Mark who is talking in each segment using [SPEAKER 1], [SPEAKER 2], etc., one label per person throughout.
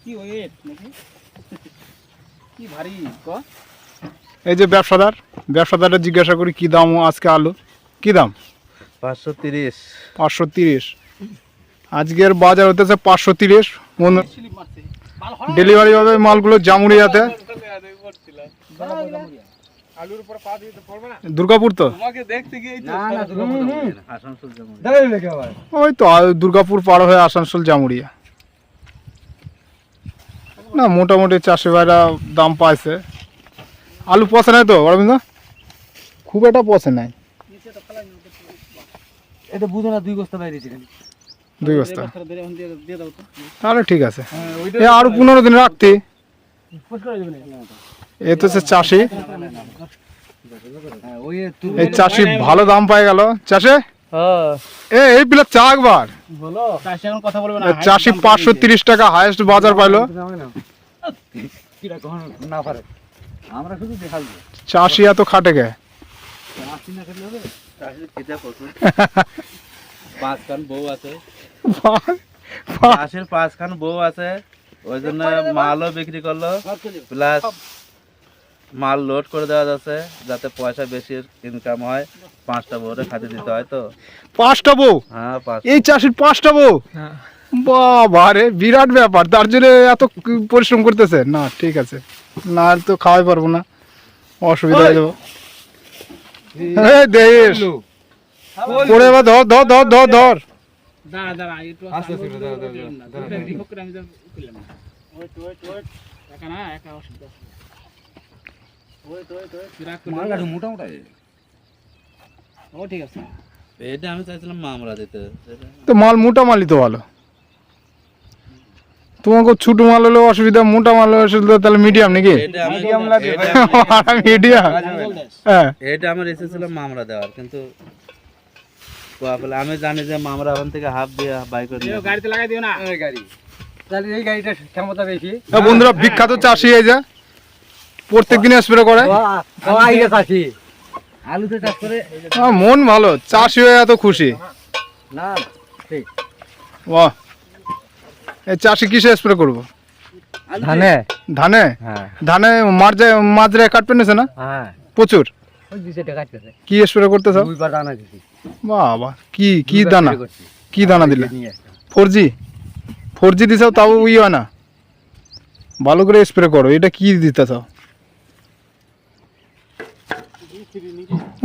[SPEAKER 1] কি ওয়েট নাকি? কি ভারী ক?
[SPEAKER 2] এই যে ব্যবসাদার ব্যবসাদারটা জিজ্ঞাসা করি কি দাম আজকে আলু? কি দাম?
[SPEAKER 3] পাঁচশো তিরিশ।
[SPEAKER 2] পাঁচশো তিরিশ। আজকের বাজার হতেছে পাঁচশো তিরিশ।
[SPEAKER 1] স্লিপ মারছে। ভালো
[SPEAKER 2] ডেলিভারি হবে মালগুলো জামুরিয়াতে
[SPEAKER 3] আলুর উপর পা দিতে পারবে না।
[SPEAKER 2] দুর্গাপুর তো?
[SPEAKER 3] তোমাকে দেখতে গিয়েই তো
[SPEAKER 4] না না
[SPEAKER 3] আসানসোল
[SPEAKER 2] ওই তো দুর্গাপুর পার হয়ে আসানসোল জামুরিয়া না মোটামুটি চাষি ভাইরা দাম পাইছে। আলু পচে নাই তো অরবিন্দ খুব একটা পচে নাই।
[SPEAKER 4] এটা বুঝো না দুই বস্তা বাইরেছে খালি।
[SPEAKER 2] দুই বস্তা।
[SPEAKER 1] দিয়ে দিয়ে তো।
[SPEAKER 2] তাহলে ঠিক আছে। এ আরও পনেরো দিন রাখতি। এ তো হচ্ছে চাষি।
[SPEAKER 4] হ্যাঁ
[SPEAKER 2] এই চাষি ভালো দাম পাই গেল। চাষে?
[SPEAKER 1] হ্যাঁ।
[SPEAKER 2] এ এই চা একবার।
[SPEAKER 1] চাষি
[SPEAKER 2] পাঁচশো তিরিশ টাকা হাইয়েস্ট বাজার পাইলো।
[SPEAKER 4] কিরা কখন না পারে। আমরা শুধু দেখাল
[SPEAKER 2] চাষি এত খাটে গে
[SPEAKER 4] আসি না খেলে হবে?
[SPEAKER 3] চাষির খিদে প্রচুর। পাঁচখান বউ আছে। চাষির পাঁচখান বউ আছে। ওই জন্য মালও বিক্রি করল। প্লাস মাল লোড করে দেওয়া যাচ্ছে যাতে পয়সা বেশি ইনকাম হয় পাঁচটা বউরে খাতে দিতে হয় তো।
[SPEAKER 2] পাঁচটা বউ?
[SPEAKER 3] হ্যাঁ
[SPEAKER 2] এই চাষির পাঁচটা বউ? বাবা রে বিরাট ব্যাপার তার জন্য এত পরিশ্রম করতেছে? না ঠিক আছে। না তো খাওয়াই পারব না। অসুবিধা হয়ে যাব। এই দেশ। পড়ে ধর ধর ধর ধর ধর।
[SPEAKER 1] দাঁড়া দাঁড়া আমি
[SPEAKER 4] মাল মোটা মোটা
[SPEAKER 1] ও ঠিক আছে।
[SPEAKER 3] এটা আমি চাইছিলাম মামরা দিতে।
[SPEAKER 2] তো মাল মোটা মালই তো ভালো। তোমাকে ছোট মাল হলে অসুবিধা মোটা মাল হলে অসুবিধা তাহলে মিডিয়াম নাকি?
[SPEAKER 3] এটা
[SPEAKER 4] লাগে।
[SPEAKER 2] মিডিয়াম হ্যাঁ।
[SPEAKER 3] এটা আমার মামরা দেওয়ার কিন্তু আমি জানি যে মামরা ওখান থেকে হাফ দিয়ে বাই করে
[SPEAKER 1] গাড়িতে লাগাই দিও না।
[SPEAKER 4] গাড়ি। তাহলে এই গাড়িটা ক্ষমতা বেশি।
[SPEAKER 2] বন্ধুরা বিখ্যাত চাষি এই যে। প্রত্যেক দিন স্প্রে করে?
[SPEAKER 4] আলুতে চাষ করে
[SPEAKER 2] মন ভালো চাষি হয়ে এত খুশি।
[SPEAKER 4] না ঠিক।
[SPEAKER 2] বাহ। এই চাষি কিসে স্প্রে করব?
[SPEAKER 4] ধানে।
[SPEAKER 2] ধানে?
[SPEAKER 4] হ্যাঁ।
[SPEAKER 2] ধানে মাঝে মাঝরে কাটবে নেছে না?
[SPEAKER 4] হ্যাঁ।
[SPEAKER 2] প্রচুর। কি স্প্রে
[SPEAKER 4] দানা দিছি।
[SPEAKER 2] বাবা কি কি দানা? কি দানা দিলে? ফোর জি ফোর জি দিছাও তাও উই হয় না। ভালো করে স্প্রে করো এটা কি দিতেছ?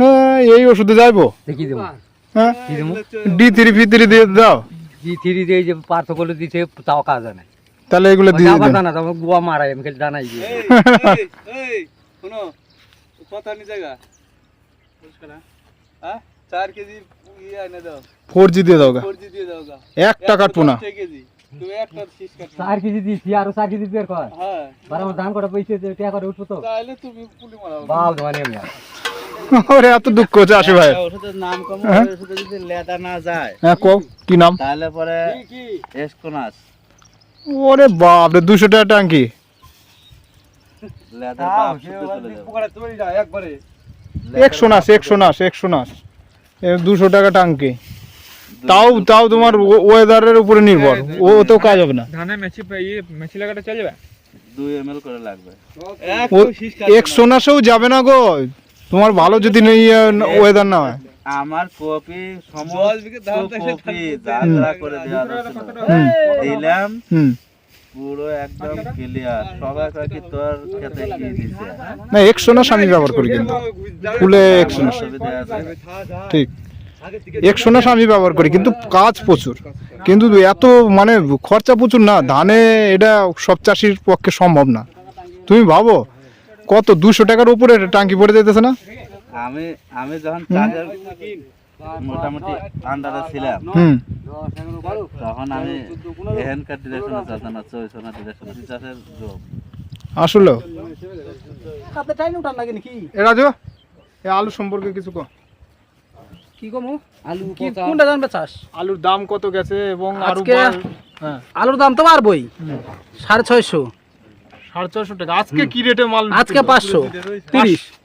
[SPEAKER 2] হ্যাঁ এই ওষুধে যাইবো।
[SPEAKER 4] দেখি দেবো।
[SPEAKER 2] হ্যাঁ? ডি থ্রি ফি থ্রি দিয়ে দাও।
[SPEAKER 4] জি থ্রি দিয়ে যে পার্থক্য দিছে তাও কাজ হয় না।
[SPEAKER 2] তাহলে এগুলো দিয়ে
[SPEAKER 4] আবার
[SPEAKER 2] দেন।
[SPEAKER 4] দানা তারপর গোয়া মারাই আমি খালি দানাই দিয়ে
[SPEAKER 3] শোনো কথা নি জায়গা হ্যাঁ? চার কেজি ইয়ে এনে দাও।
[SPEAKER 2] ফোর জি দিয়ে দাও গা।
[SPEAKER 3] ফোর জি দিয়ে দাও গা।
[SPEAKER 2] একটা কাটবো না
[SPEAKER 3] কেজি। তুমি একটা শীষ কাটবে
[SPEAKER 4] কেজি দিয়েছি আরও চার কেজি বের কর।
[SPEAKER 3] হ্যাঁ।
[SPEAKER 4] বার আমার ধান কটা পয়সা টাকা করে উঠবো তো।
[SPEAKER 3] তাহলে তুমি পুলি মারাও।
[SPEAKER 4] মানে আমি।
[SPEAKER 2] ওরে এত দুঃখ হচ্ছে ভাই
[SPEAKER 3] ওষুধের নাম কম
[SPEAKER 2] হ্যাঁ?
[SPEAKER 3] ওই ওষুধে যদি লেদা না যায়।
[SPEAKER 2] হ্যাঁ কো কি নাম?
[SPEAKER 3] তাহলে পরে এসকোনাস।
[SPEAKER 2] ওরে বাপ রে দুশো টাকা টাঙ্কি
[SPEAKER 3] বাপ
[SPEAKER 2] টাকা টাঙ্কি তাও তাও তোমার ওয়েদারের উপরে নির্ভর। ও তো কাজ হবে না।
[SPEAKER 5] ধানে মেচি লাগাটা চলবে
[SPEAKER 3] দুই এম করে লাগবে।
[SPEAKER 2] ও- একশো নাসেও যাবে না গো। তোমার ভালো যদি নেই ওয়েদার না হয়।
[SPEAKER 3] আমার কপি সমস্ত কপি করে দেওয়া দিলাম পুরো একদম ক্লিয়ার সবাই কয় কি তোর খেতে কি দিছে
[SPEAKER 2] না একশো নাস আমি ব্যবহার করি কিন্তু। ফুলে একশো
[SPEAKER 3] আছে।
[SPEAKER 2] ঠিক। একশো নাস আমি ব্যবহার করি কিন্তু কাজ প্রচুর। কিন্তু এত মানে খরচা প্রচুর না ধানে এটা সব চাষির পক্ষে সম্ভব না। তুমি ভাবো কত? দুশো টাকার উপরে টাঙ্কি পড়ে যেতেছে না?
[SPEAKER 3] আমি আমি যখন চাষের মোটামুটি আন্ডারে ছিলাম
[SPEAKER 2] হুম।
[SPEAKER 3] তখন আমি এখানকার ডিরেকশনে যাচ্ছি না ডিরেকশন চাষের জব
[SPEAKER 2] আসলো?
[SPEAKER 1] হাতে টাইম উঠান লাগে নাকি?
[SPEAKER 2] এ রাজু এ আলু সম্পর্কে কিছু কো।
[SPEAKER 1] কি কমু আলু কি কোনটা জানবে চাষ?
[SPEAKER 2] আলুর দাম কত গেছে এবং আরও
[SPEAKER 1] আজকে-
[SPEAKER 2] হ্যাঁ।
[SPEAKER 1] আলুর দাম তো বাড়বই। সাড়ে ছয়শো। হ্যাঁ,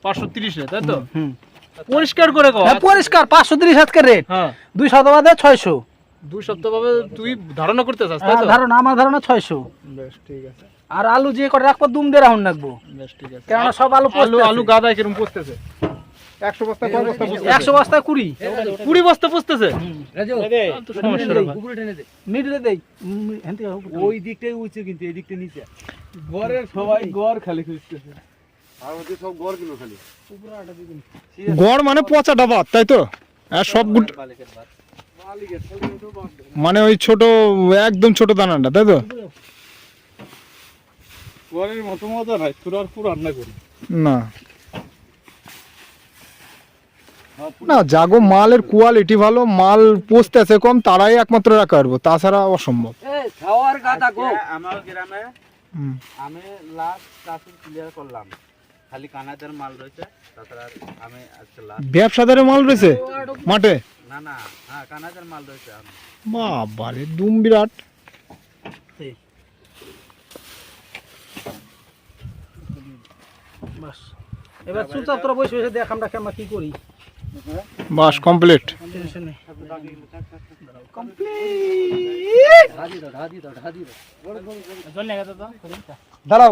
[SPEAKER 1] পাঁচশো। তিরিশ। আজকে
[SPEAKER 2] হ্যাঁ।
[SPEAKER 1] দুই ছয়শো।
[SPEAKER 2] দুই তুই ধারণা করতে চাস হ্যাঁ,
[SPEAKER 1] ধারণা আমার ধারণা 600
[SPEAKER 2] বেশ ঠিক
[SPEAKER 1] আর আলু যে করে রাখব দুম দিয়ে রাখুন রাখব।
[SPEAKER 2] বেশ ঠিক আছে।
[SPEAKER 1] কেননা সব আলু
[SPEAKER 2] আলু আলু গাদায় কিরম পড়তেছে 100 বস্তা বস্তা
[SPEAKER 4] ওই দিকটাই উঁচু কিন্তু নিচে। গড়ের সবাই গড় খালি খুঁজতেছে।
[SPEAKER 2] গড় মানে পচা ডাবা তাই তো? সব মানে ওই ছোট একদম ছোট দানাটা তাই তো?
[SPEAKER 4] গড়ের মতো মতো নাই তোর আর করি
[SPEAKER 2] না। না জাগো মালের কোয়ালিটি ভালো মাল পচতেছে কম তারাই একমাত্র রাখা পারব তাছাড়া অসম্ভব।
[SPEAKER 3] আমার গ্রামে আমি লাস্ট চাষি ক্লিয়ার করলাম। খালি কানাদের মাল রয়েছে তাছাড়া আমি আজকে লাস্ট
[SPEAKER 2] মাল রয়েছে মাঠে?
[SPEAKER 3] না না হ্যাঁ কানাদের মাল রয়েছে
[SPEAKER 2] বাবারে দুম বিরাট।
[SPEAKER 1] বাস। এবার চুপচাপ তোরা বসে বসে দেখ আমরা কেমন কি করি।
[SPEAKER 2] বাস কমপ্লিট।
[SPEAKER 1] কমপ্লিট।
[SPEAKER 2] দাঁড়াও।